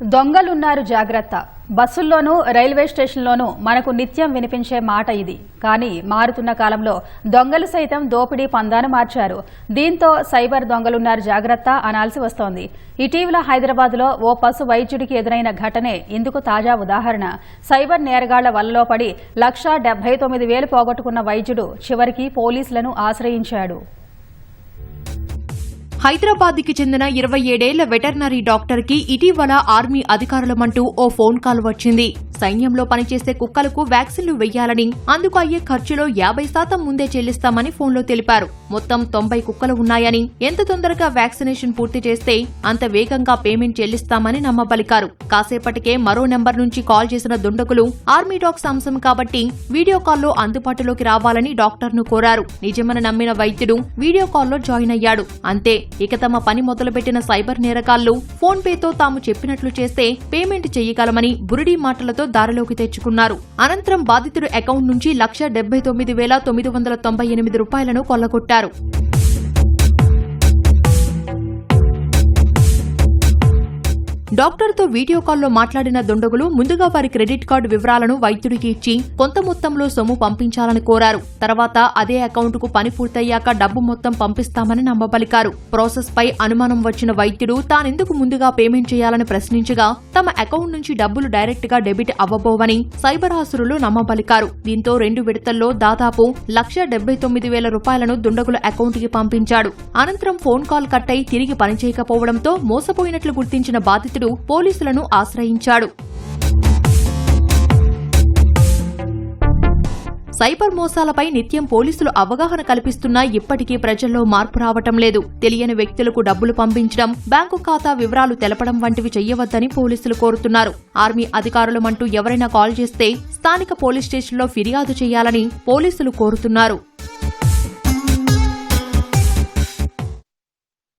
దొంగలున్నారు జాగ్రత్త. బస్సుల్లోనూ రైల్వే స్టేషన్లోనూ మనకు నిత్యం వినిపించే మాట ఇది. కానీ మారుతున్న కాలంలో దొంగలు సైతం దోపిడీ పందాను మార్చారు. దీంతో సైబర్ దొంగలున్నారు జాగ్రత్త అనాల్సి వస్తోంది. ఇటీవల హైదరాబాద్లో ఓ పశు వైద్యుడికి ఎదురైన ఘటనే ఇందుకు తాజా ఉదాహరణ. సైబర్ నేరగాళ్ళ వలలో పడి లక్షా డెబ్బై తొమ్మిది వేలు పోగొట్టుకున్న వైద్యుడు చివరికి పోలీసులను ఆశ్రయించాడు. హైదరాబాద్కి చెందిన ఇరవై ఏడేళ్ళ వెటర్నరీ డాక్టర్కి ఇటీవల ఆర్మీ అధికారులమంటూ ఓ ఫోన్ కాల్ వచ్చింది. సైన్యంలో పనిచేసే కుక్కలకు వ్యాక్సిన్లు వెయ్యాలని అందుకు అయ్యే ఖర్చులో యాభై శాతం ముందే చెల్లిస్తామని ఫోన్లో తెలిపారు. మొత్తం తొంభై కుక్కలు ఉన్నాయని ఎంత తొందరగా వ్యాక్సినేషన్ పూర్తి చేస్తే అంత వేగంగా పేమెంట్ చెల్లిస్తామని నమ్మబలికారు. కాసేపటికే మరో నెంబర్ నుంచి కాల్ చేసిన దుండగులు ఆర్మీ డాగ్స్ అంశం కాబట్టి వీడియో కాల్లో అందుబాటులోకి రావాలని డాక్టర్ను కోరారు. నిజమని నమ్మిన వైద్యుడు వీడియో కాల్లో జాయిన్ అయ్యాడు. అంతే ఇక తమ పని మొదలుపెట్టిన సైబర్ నేరగాళ్ళు ఫోన్ పేతో తాము చెప్పినట్లు చేస్తే పేమెంట్ చేయగలమని బురిడీ మాటలతో దారిలోకి తెచ్చుకున్నారు. అనంతరం బాధితుడు అకౌంట్ నుంచి లక్ష డెబ్బై తొమ్మిది వేల తొమ్మిది వందల తొంభై ఎనిమిది రూపాయలను కొల్లగొట్టారు. Bolsonaro. డాక్టర్తో వీడియో కాల్లో మాట్లాడిన దుండగులు ముందుగా వారి క్రెడిట్ కార్డు వివరాలను వైద్యుడికి ఇచ్చి కొంత మొత్తంలో సొమ్ము పంపించాలని కోరారు. తర్వాత అదే అకౌంటుకు పని పూర్తయ్యాక డబ్బు మొత్తం పంపిస్తామని నమ్మబలికారు. ప్రాసెస్ పై అనుమానం వచ్చిన వైద్యుడు తానెందుకు ముందుగా పేమెంట్ చేయాలని ప్రశ్నించగా తమ అకౌంట్ నుంచి డబ్బులు డైరెక్ట్గా డెబిట్ అవ్వబోవని సైబర్ హాసురులు నమ్మబలికారు. దీంతో రెండు విడతల్లో దాదాపు లక్ష డెబ్బై తొమ్మిది వేల రూపాయలను దుండగుల అకౌంట్కి పంపించాడు. అనంతరం ఫోన్ కాల్ కట్ అయి తిరిగి పనిచేయకపోవడంతో మోసపోయినట్లు గుర్తించిన బాధితుడు పోలీసులను ఆశ్రయించాడు. సైబర్ మోసాలపై నిత్యం పోలీసులు అవగాహన కల్పిస్తున్నా ఇప్పటికీ ప్రజల్లో మార్పు రావటం లేదు. తెలియని వ్యక్తులకు డబ్బులు పంపించడం బ్యాంకు ఖాతా వివరాలు తెలపడం వంటివి చెయ్యవద్దని పోలీసులు కోరుతున్నారు. ఆర్మీ అధికారులమంటూ ఎవరైనా కాల్ చేస్తే స్థానిక పోలీస్ స్టేషన్లో ఫిర్యాదు చేయాలని పోలీసులు కోరుతున్నారు.